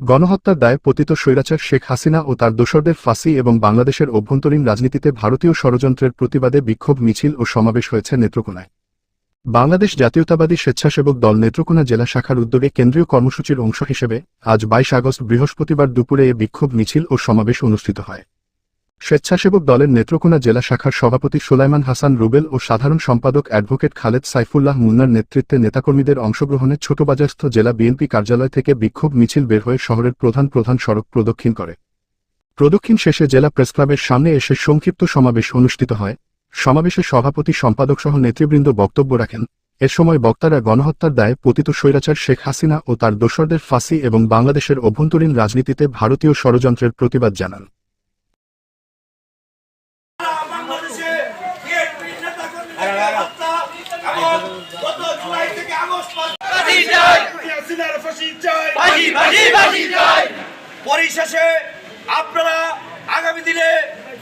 গণহত্যার দায়ে পতিত স্বৈরাচার শেখ হাসিনা ও তার দোসরদের ফাঁসি এবং বাংলাদেশের অভ্যন্তরীণ রাজনীতিতে ভারতীয় ষড়যন্ত্রের প্রতিবাদে বিক্ষোভ, মিছিল ও সমাবেশ হয়েছে নেত্রকোনায়। বাংলাদেশ জাতীয়তাবাদী স্বেচ্ছাসেবক দল নেত্রকোনা জেলা শাখার উদ্যোগে কেন্দ্রীয় কর্মসূচির অংশ হিসেবে আজ বাইশ আগস্ট বৃহস্পতিবার দুপুরে এ বিক্ষোভ, মিছিল ও সমাবেশ অনুষ্ঠিত হয়। স্বেচ্ছাসেবক দলের নেত্রকোনা জেলা শাখার সভাপতি সুলাইমান হাসান রুবেল ও সাধারণ সম্পাদক অ্যাডভোকেট খালেদ সাইফুল্লাহ মুন্নার নেতৃত্বে নেতাকর্মীদের অংশগ্রহণে ছোটবাজারস্থ জেলা বিএনপি কার্যালয় থেকে বিক্ষোভ মিছিল বের হয়ে শহরের প্রধান প্রধান সড়ক প্রদক্ষিণ করে। প্রদক্ষিণ শেষে জেলা প্রেসক্লাবের সামনে এসে সংক্ষিপ্ত সমাবেশ অনুষ্ঠিত হয়। সমাবেশে সভাপতি সম্পাদক সহ নেতৃবৃন্দ বক্তব্য রাখেন। এ সময় বক্তারা গণহত্যার দায়ে পতিত স্বৈরাচার শেখ হাসিনা ও তার দোসরদের ফাঁসি এবং বাংলাদেশের অভ্যন্তরীণ রাজনীতিতে ভারতীয় ষড়যন্ত্রের প্রতিবাদ জানান বাংলাদেশে বিএনপির নেতাকর্মীদের হত্যা এবং গত জুলাই থেকে আগস্ট। পরিশেষে আপনারা আগামী দিনে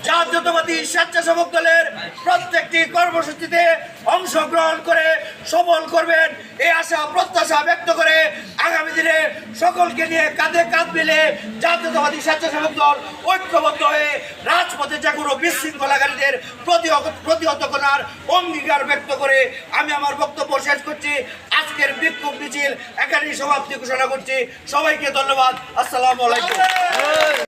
জাতীয়তাবাদী স্বেচ্ছাসেবক দলের প্রত্যেকটি কর্মসূচিতে অংশগ্রহণ করে সফল করবেন। এই আশা প্রত্যাশা ব্যক্ত করে আগামী দিনে সকলকে নিয়ে কাঁধে কাঁধ মিলে জাতীয়তাবাদী স্বেচ্ছাসেবক দল ঐক্যবদ্ধ হয়ে রাজপথে যে কোনো বিশৃঙ্খলাকারীদের প্রতিহত করার অঙ্গীকার ব্যক্ত করে আমি আমার বক্তব্য শেষ করছি। আজকের বিক্ষোভ মিছিল এখানেই সমাপ্তি ঘোষণা করছি। সবাইকে ধন্যবাদ। আসসালামু আলাইকুম।